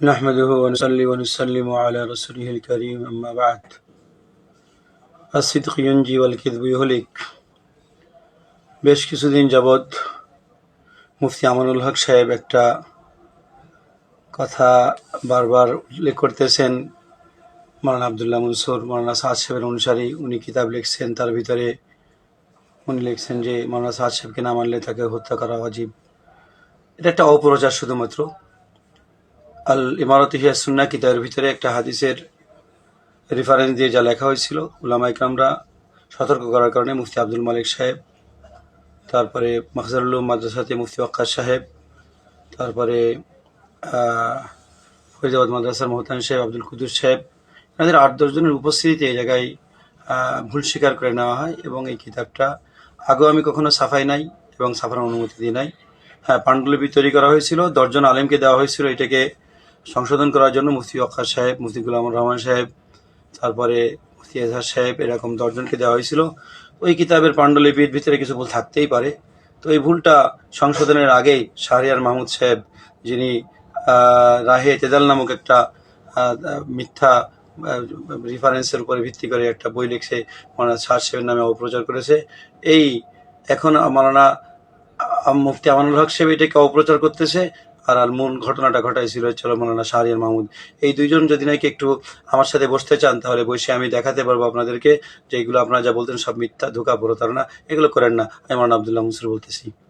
نحمده ونصلي ونسلم على رسوله الكريم أما بعد الصدق ينجي والكذب يهلك বেশ কিছুদিন যাবৎ মুফতি আমানুল হক সাহেব একটা কথা বারবার উল্লেখ করতেছেন মৌলানা আবদুল্লাহ মনসুর মৌলানা সাদ সাহেবের অনুসারী উনি কিতাব লিখছেন তার ভিতরে উনি লিখছেন যে মৌলানা সাদ সাহেবকে না মানলে তাকে হত্যা করা অজীব এটা একটা অপপ্রচার শুধুমাত্র আল ইমারত হিয়া সুন্না কিতাবের ভিতরে একটা হাদিসের রেফারেন্স দিয়ে যা লেখা হয়েছিল উলামা ইকরামরা সতর্ক করার কারণে মুফতি আব্দুল মালিক সাহেব, তারপরে মখজারুল্লুম মাদ্রাসাতে মুফতি ওয়াক্কার সাহেব, তারপরে ফরিদাবাদ মাদ্রাসার মোহতান সাহেব, আব্দুল কুদুর সাহেব, এনাদের আট দশজনের উপস্থিতিতে এই জায়গায় ভুল স্বীকার করে নেওয়া হয় এবং এই কিতাবটা আগেও আমি কখনো সাফাই নাই এবং সাফার অনুমতি দিই নাই। হ্যাঁ পাণ্ডুলিপি তৈরি করা হয়েছিল, দশজন আলেমকে দেওয়া হয়েছিল, এটাকে সংশোধন করার জন্য মুফতি অক্ষার সাহেব, মুফতি গুলামুর রহমান সাহেব, তারপরে মুফতি এজাহার সাহেব এরকম দশজনকে দেওয়া হয়েছিল। ওই কিতাবের পাণ্ডুলিপির ভিতরে কিছু ভুল থাকতেই পারে। তো এই ভুলটা সংশোধনের আগেই শাহরিয়ার মাহমুদ সাহেব, যিনি রাহে তেদাল নামক একটা মিথ্যা রেফারেন্সের উপরে ভিত্তি করে একটা বই লিখছে, মৌলানা শাহ সাহেবের নামে অপপ্রচার করেছে। এই এখন মৌলানা আ- মুফতি আমানুল হক সাহেব এটাকে অপপ্রচার করতেছে। আর আলমুন মূল ঘটনাটা ঘটাইছিল হচ্ছিল মৌলানা শাহরিয়ার মাহমুদ। এই দুইজন যদি নাকি একটু আমার সাথে বসতে চান, তাহলে বসে আমি দেখাতে পারব আপনাদেরকে যে এগুলো আপনারা যা বলতেন সব মিথ্যা, ধোকা, প্রতারণা, এগুলো করেন না। আমি মৌলানা আবদুল্লাহ মুসুর বলতেছি।